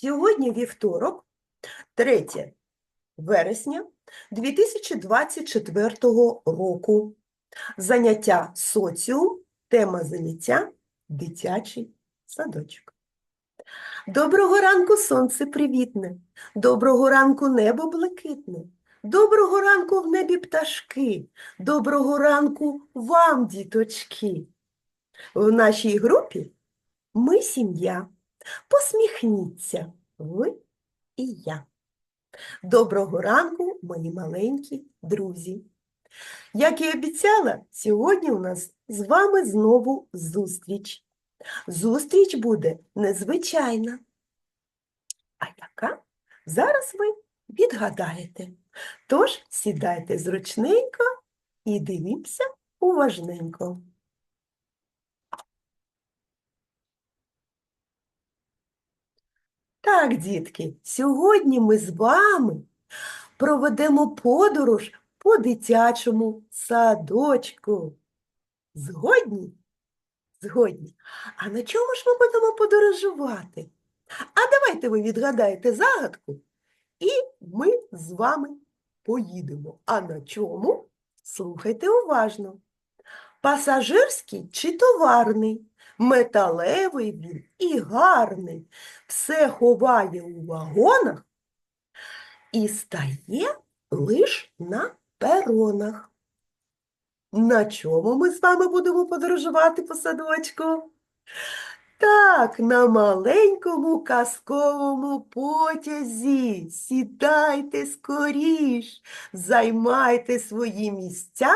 Сьогодні вівторок, 3 вересня 2024 року. Заняття соціум, тема заняття дитячий садочок. Доброго ранку, сонце привітне, доброго ранку небо блакитне, доброго ранку в небі пташки, доброго ранку вам, діточки. В нашій групі ми сім'я. Посміхніться ви і я. Доброго ранку, мої маленькі друзі. Як і обіцяла, сьогодні у нас з вами знову зустріч. Зустріч буде незвичайна. А яка? Зараз ви відгадаєте. Тож сідайте зручненько і дивіться уважненько. Так, дітки, сьогодні ми з вами проведемо подорож по дитячому садочку. Згодні? Згодні. А на чому ж ми будемо подорожувати? А давайте ви відгадаєте загадку, і ми з вами поїдемо. А на чому? Слухайте уважно. Пасажирський чи товарний? Металевий він і гарний, все ховає у вагонах і стає лиш на перонах. На чому ми з вами будемо подорожувати по садочку? Так, на маленькому казковому потязі. Сідайте скоріш, займайте свої місця,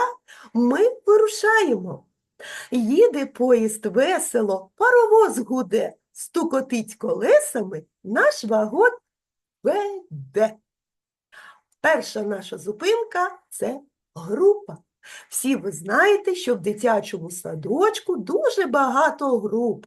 ми вирушаємо. Їде поїзд весело, паровоз гуде, стукотить колесами, наш вагон веде. Перша наша зупинка це група. Всі ви знаєте, що в дитячому садочку дуже багато груп.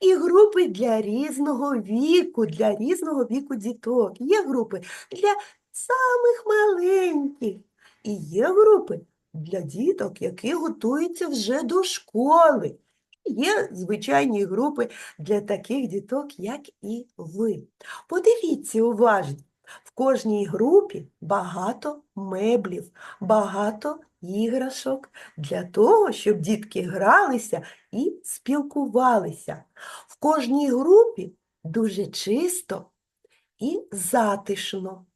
І групи для різного віку, для різного віку діток. Є групи для самих маленьких. І є групи для діток, які готуються вже до школи. Є звичайні групи для таких діток, як і ви. Подивіться уважно, в кожній групі багато меблів, багато іграшок для того, щоб дітки гралися і спілкувалися. В кожній групі дуже чисто і затишно.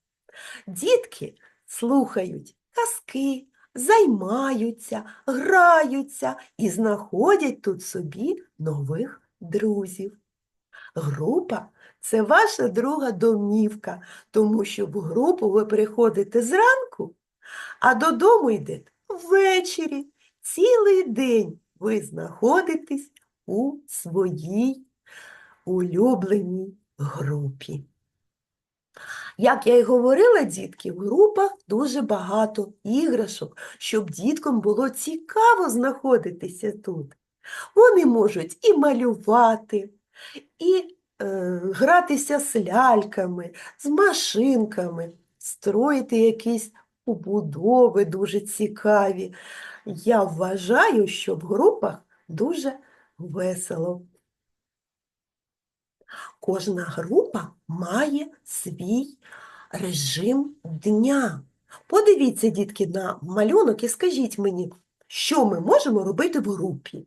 Дітки слухають казки, займаються, граються і знаходять тут собі нових друзів. Група це ваша друга домівка, тому що в групу ви приходите зранку, а додому йдете ввечері. Цілий день ви знаходитесь у своїй улюбленій групі. Як я й говорила, дітки, в групах дуже багато іграшок, щоб діткам було цікаво знаходитися тут. Вони можуть і малювати, і е, гратися з ляльками, з машинками, строїти якісь побудови дуже цікаві. Я вважаю, що в групах дуже весело. Кожна група має свій режим дня. Подивіться, дітки, на малюнок і скажіть мені, що ми можемо робити в групі.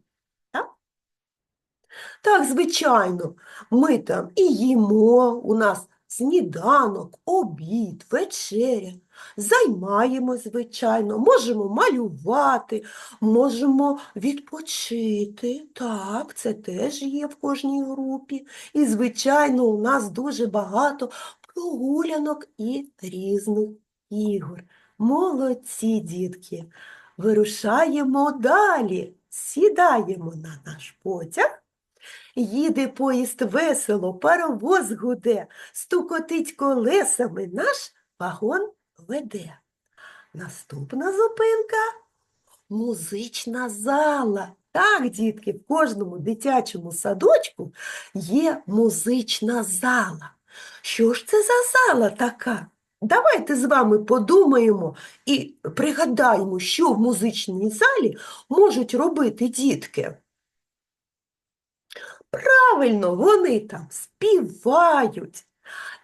Так, звичайно, ми там і їмо, у нас сніданок, обід, вечеря. Займаємось, звичайно, можемо малювати, можемо відпочити. Так, це теж є в кожній групі. І, звичайно, у нас дуже багато прогулянок і різних ігор. Молодці, дітки! Вирушаємо далі, сідаємо на наш потяг. Їде поїзд весело, паровоз гуде, стукотить колесами наш вагон веде. Наступна зупинка музична зала. Так, дітки, в кожному дитячому садочку є музична зала. Що ж це за зала така? Давайте з вами подумаємо і пригадаємо, що в музичній залі можуть робити дітки. Правильно, вони там співають,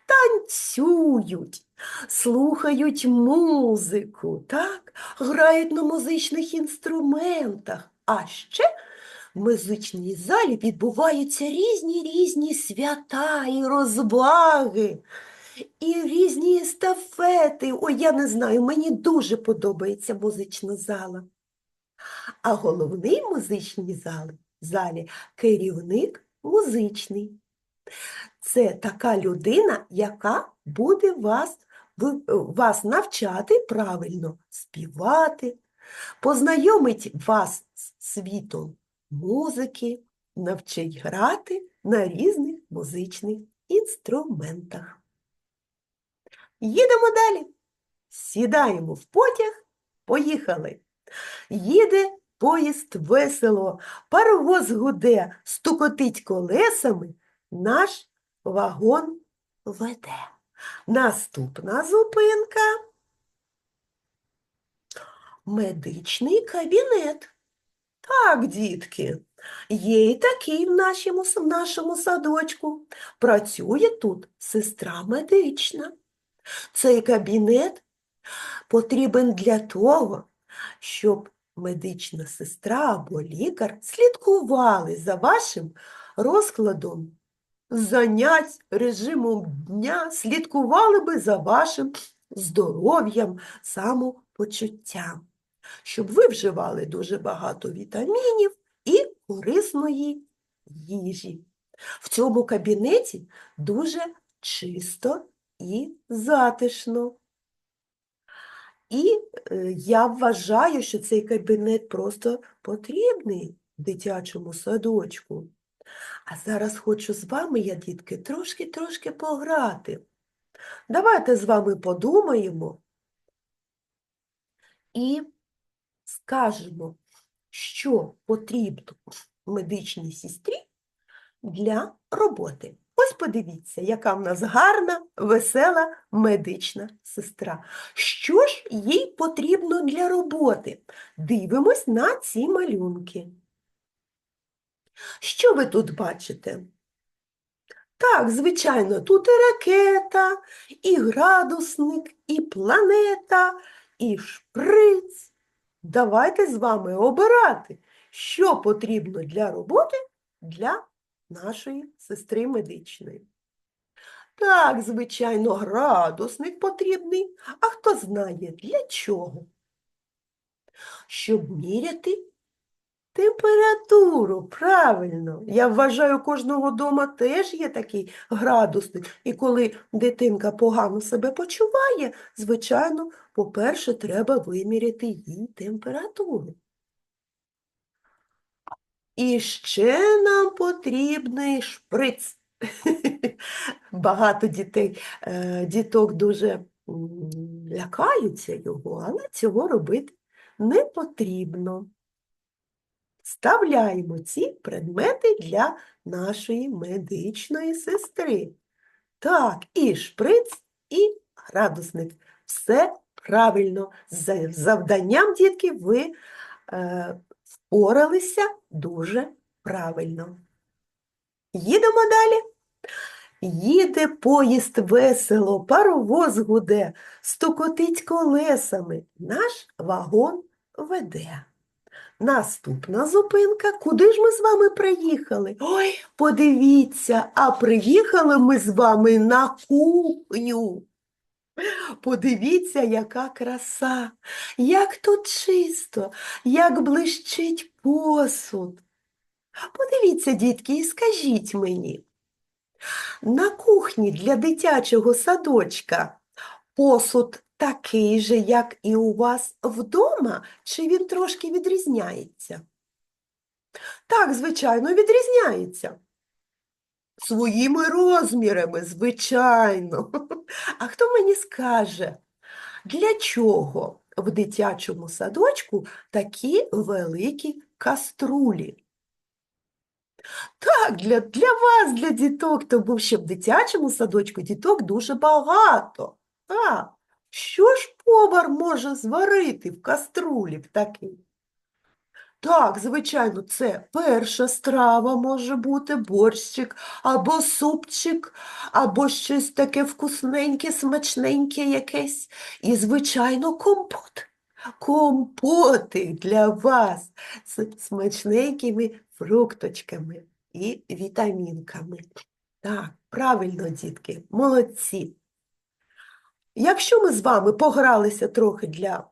танцюють, слухають музику, так? грають на музичних інструментах. А ще в музичній залі відбуваються різні різні свята і розваги, і різні естафети. Ой, я не знаю, мені дуже подобається музична зала. А головний в музичній залі, керівник музичний. Це така людина, яка буде вас, вас навчати правильно співати, познайомить вас з світом музики, навчить грати на різних музичних інструментах. Їдемо далі. Сідаємо в потяг, поїхали. Їде поїзд весело, паровоз гуде, стукотить колесами, наш вагон веде. Наступна зупинка. Медичний кабінет. Так, дітки, є і такий в нашому, в нашому садочку. Працює тут сестра медична. Цей кабінет потрібен для того, щоб медична сестра або лікар слідкували за вашим розкладом занять, режимом дня, слідкували би за вашим здоров'ям, самопочуттям, щоб ви вживали дуже багато вітамінів і корисної їжі. В цьому кабінеті дуже чисто і затишно. І е, я вважаю, що цей кабінет просто потрібний дитячому садочку. А зараз хочу з вами, я, дітки, трошки-трошки пограти. Давайте з вами подумаємо і скажемо, що потрібно медичній сестрі для роботи. Ось подивіться, яка в нас гарна, весела медична сестра. Що ж їй потрібно для роботи? Дивимось на ці малюнки. Що ви тут бачите? Так, звичайно, тут і ракета, і градусник, і планета, і шприц. Давайте з вами обирати, що потрібно для роботи для нашої сестри медичної. Так, звичайно, градусник потрібний. А хто знає для чого? Щоб міряти температуру, правильно. Я вважаю, кожного дома теж є такий градусник. І коли дитинка погано себе почуває, звичайно, по-перше, треба виміряти їй температуру. І ще нам потрібний шприц. Багато дітей, е, діток дуже лякаються його, але цього робити не потрібно. Вставляємо ці предмети для нашої медичної сестри. Так, і шприц, і градусник. Все правильно. З завданням, дітки, ви е, впоралися дуже правильно. Їдемо далі. Їде поїзд весело, паровоз гуде, стукотить колесами, наш вагон веде. Наступна зупинка. Куди ж ми з вами приїхали? Ой, подивіться, а приїхали ми з вами на кухню. Подивіться, яка краса, як тут чисто, як блищить посуд. Подивіться, дітки, і скажіть мені, на кухні для дитячого садочка посуд такий же, як і у вас вдома, чи він трошки відрізняється? Так, звичайно, відрізняється. Своїми розмірами, звичайно. А хто мені скаже, для чого в дитячому садочку такі великі каструлі? Так, для, для вас, для діток, тому що в дитячому садочку діток дуже багато. Так. Що ж повар може зварити в каструлі в такий? Так, звичайно, це перша страва може бути борщик, або супчик, або щось таке вкусненьке, смачненьке якесь. І, звичайно, компот. Компотик для вас з смачненькими фрукточками і вітамінками. Так, правильно, дітки, молодці. Якщо ми з вами погралися трохи для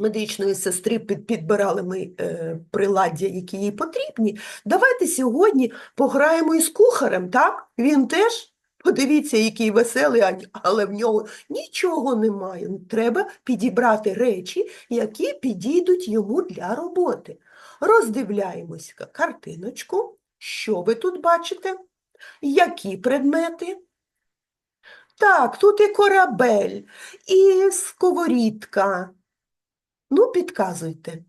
медичної сестри, підбирали ми е, приладдя, які їй потрібні, давайте сьогодні пограємо із кухарем, так? Він теж, подивіться, який веселий, але в нього нічого немає. Треба підібрати речі, які підійдуть йому для роботи. Роздивляємося картиночку. Що ви тут бачите? Які предмети? Так, тут і корабель, і сковорідка. Ну, підказуйте.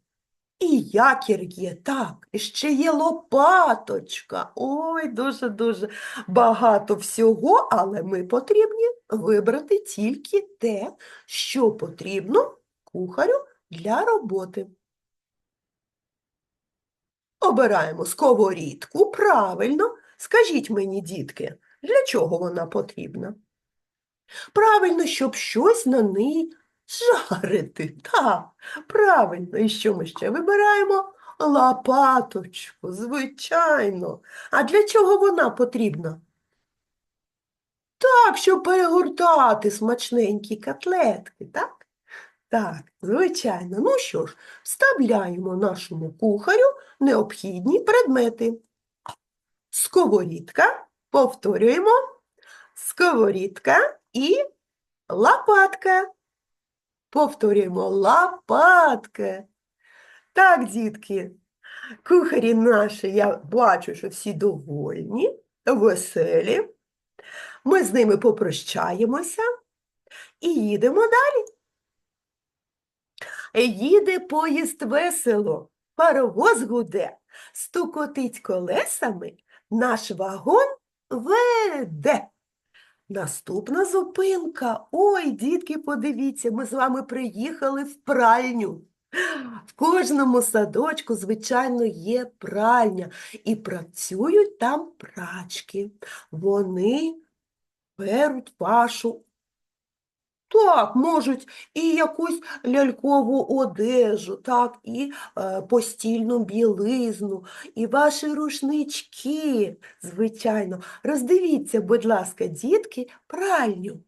І якір є, так, і ще є лопаточка. Ой, дуже-дуже багато всього, але ми потрібні вибрати тільки те, що потрібно кухарю для роботи. Обираємо сковорідку, правильно. Скажіть мені, дітки, для чого вона потрібна? Правильно, щоб щось на неї жарити. Так, правильно. І що ми ще вибираємо? Лопаточку, звичайно. А для чого вона потрібна? Так, щоб перегортати смачненькі котлетки, так? Так, звичайно. Ну що ж, вставляємо нашому кухарю необхідні предмети. Сковорідка, повторюємо, сковорідка і лопатка. Повторюємо лопатка. Так, дітки, кухарі наші, я бачу, що всі довольні, веселі. Ми з ними попрощаємося і їдемо далі. Їде поїзд весело, паровоз гуде, стукотить колесами, наш вагон веде. Наступна зупинка. Ой, дітки, подивіться, ми з вами приїхали в пральню. В кожному садочку, звичайно, є пральня, і працюють там прачки. Вони беруть вашу. Так, можуть і якусь лялькову одежу, так, і е, постільну білизну, і ваші рушнички, звичайно. Роздивіться, будь ласка, дітки, пральню.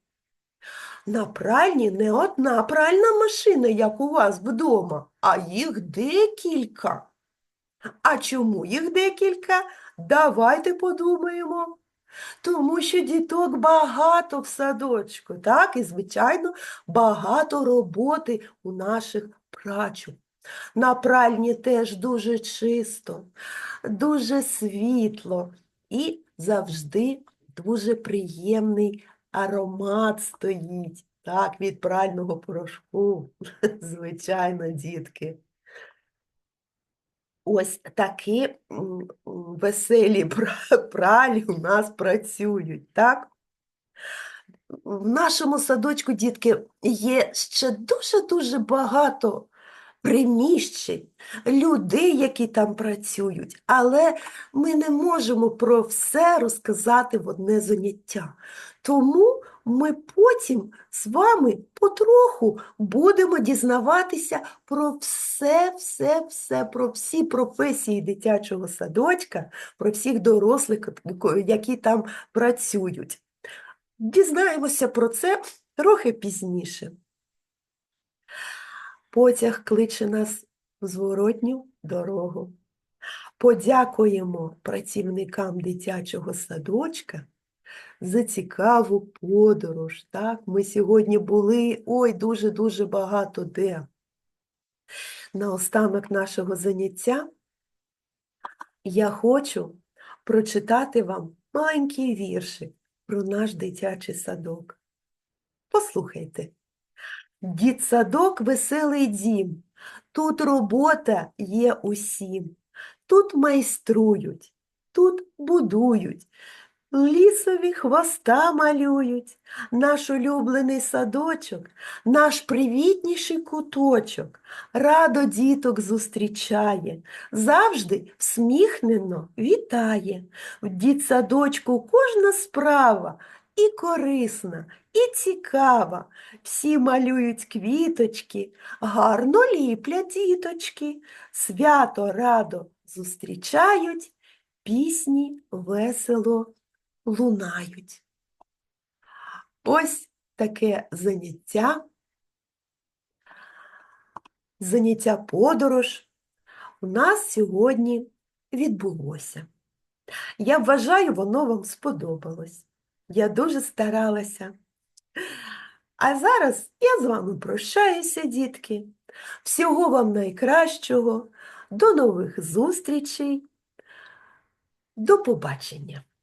На пральні не одна пральна машина, як у вас вдома, а їх декілька. А чому їх декілька? Давайте подумаємо. Тому що діток багато в садочку, так, і, звичайно, багато роботи у наших прачок. На пральні теж дуже чисто, дуже світло і завжди дуже приємний аромат стоїть, так, від прального порошку, звичайно, дітки. Ось такі веселі пралі у нас працюють, так? В нашому садочку, дітки, є ще дуже-дуже багато приміщень, людей, які там працюють, але ми не можемо про все розказати в одне заняття. Тому ми потім з вами потроху будемо дізнаватися про все, все, все, про всі професії дитячого садочка, про всіх дорослих, які там працюють. Дізнаємося про це трохи пізніше. Потяг кличе нас в зворотню дорогу. Подякуємо працівникам дитячого садочка за цікаву подорож. Так? Ми сьогодні були ой, дуже-дуже багато де. На останок нашого заняття я хочу прочитати вам маленький віршик про наш дитячий садок. Послухайте. Дітсадок – веселий дім, тут робота є усім, тут майструють, тут будують, лісові хвоста малюють, наш улюблений садочок, наш привітніший куточок, радо діток зустрічає, завжди всміхнено вітає. В дітсадочку кожна справа і корисна, і цікава. Всі малюють квіточки, гарно ліплять діточки, свято радо зустрічають, пісні весело лунають. Ось таке заняття, заняття подорож у нас сьогодні відбулося. Я вважаю, воно вам сподобалось. Я дуже старалася. А зараз я з вами прощаюся, дітки. Всього вам найкращого. До нових зустрічей. До побачення.